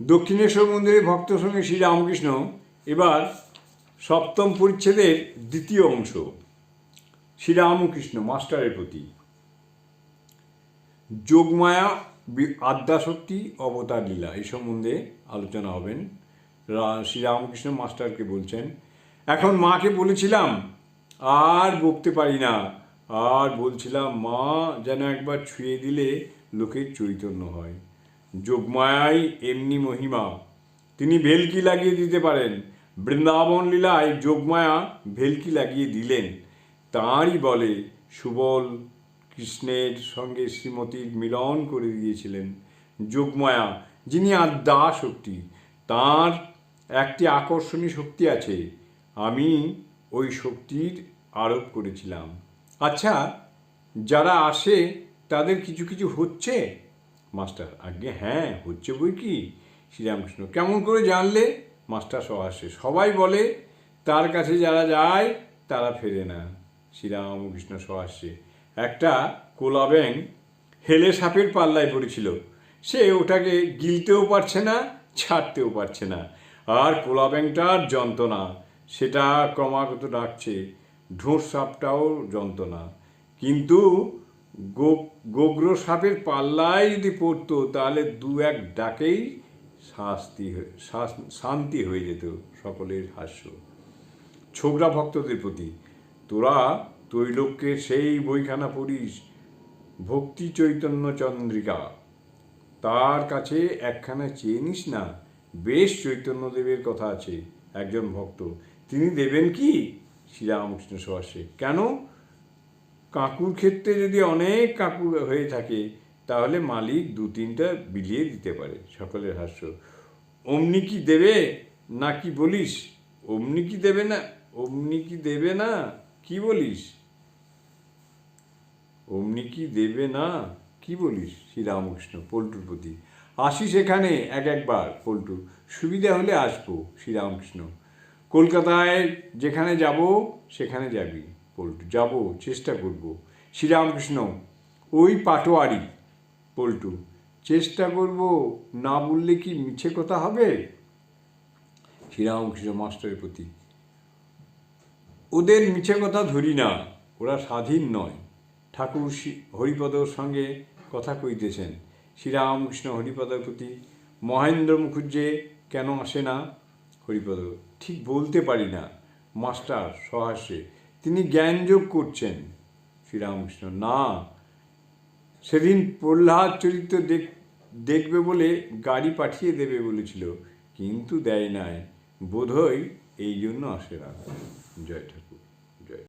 দক্ষিণেশ্বর মন্দিরে ভক্ত সঙ্গে শ্রীরামকৃষ্ণ এবার সপ্তম পরিচ্ছেদের দ্বিতীয় অংশ শ্রীরামকৃষ্ণ মাস্টারের প্রতি। যোগমায়া আদ্যাশক্তি অবতার লীলা, এই সম্বন্ধে আলোচনা হবেন। শ্রীরামকৃষ্ণ মাস্টারকে বলছেন, এখন মাকে বলেছিলাম, আর বকতে পারি না। আর বলছিলাম, মা যেন একবার ছুঁয়ে দিলে লোকের চৈতন্য হয়। যোগমায়াই এমনি মহিমা। তিনি ভেলকি লাগিয়ে দিতে পারেন। বৃন্দাবন লীলায় যোগমায়া ভেলকি লাগিয়ে দিলেন। তাঁরই বলে সুবল কৃষ্ণের সঙ্গে শ্রীমতীর মিলন করে দিয়েছিলেন যোগমায়া, যিনি আদ্যা শক্তি তাঁর একটি আকর্ষণীয় শক্তি আছে। আমি ওই শক্তির আরোপ করেছিলাম। আচ্ছা যারা আসে, তাদের কিছু কিছু হচ্ছে? মাস্টার। আগে হ্যাঁ হচ্ছে বই কি? শ্রীরামকৃষ্ণ, কেমন করে জানলে? মাস্টার সহাসে সবাই বলে, তার কাছে যারা যায়, তারা ফেরে না। শ্রীরামকৃষ্ণ সহাস্যে একটা কোলা ব্যাং হেলে সাপের পাল্লায় পড়েছিল। সে ওটাকে গিলতেও পারছে না, ছাড়তেও পারছে না। আর কোলা ব্যাংটার যন্ত্রণা, সেটা ক্রমাগত ডাকছে। ঢোঁস সাপটাও যন্ত্রণা। কিন্তু গোগ্র সাপের পাল্লায় যদি পড়তো, তাহলে দু এক ডাকেই শাস্তি শাস- শান্তি হয়ে যেত সকলের হাস্য। ছোকরা ভক্তদের প্রতি, তোরা তৈলক্যের সেই বইখানা পড়িস, ভক্তি চৈতন্য চন্দ্রিকা। তার কাছে একখানা চেয়ে নিস না, বেশ চৈতন্যদেবের কথা আছে একজন ভক্ত। তিনি দেবেন কি? শ্রীরামকৃষ্ণ সহাসে কেন? কাকুর ক্ষেত্রে যদি অনেক কাকু হয়ে থাকে, তাহলে মালিক দু তিনটা বিলিয়ে দিতে পারে, সকলের হাস্য। অমনি কি দেবে না কি বলিস? অমনি কি দেবে না? অমনি কি দেবে না? কি বলিস? অমনি কি দেবে না? কি বলিস? শ্রীরামকৃষ্ণ, পল্টুর প্রতি। আসিস এখানে এক একবার, পল্টু। সুবিধা হলে আসব, শ্রীরামকৃষ্ণ। কলকাতায় যেখানে যাব, সেখানে যাবি। পল্টু যাব, চেষ্টা করব। শ্রীরামকৃষ্ণ, ওই পাটোয়ারি পল্টু চেষ্টা করব না বললে কি মিছে কথা হবে? শ্রীরামকৃষ্ণ মাস্টারের প্রতি, ওদের মিছে কথা ধরি না, ওরা স্বাধীন নয়। ঠাকুর হরিপদর সঙ্গে কথা কইতেছেন, শ্রীরামকৃষ্ণ হরিপদর প্রতি, মহেন্দ্র মুখুজ্জে কেন আসে না? হরিপদ, ঠিক বলতে পারি না। মাস্টার সহাস্যে তিনি জ্ঞানযোগ করছেন শ্রীরামকৃষ্ণ। না, সেদিন প্রহ্লাদ চরিত্র দেখ, দেখবে বলে গাড়ি পাঠিয়ে দেবে বলেছিল, কিন্তু দেয় নাই। বোধহয় এই জন্য আসে রাখ জয় ঠাকুর।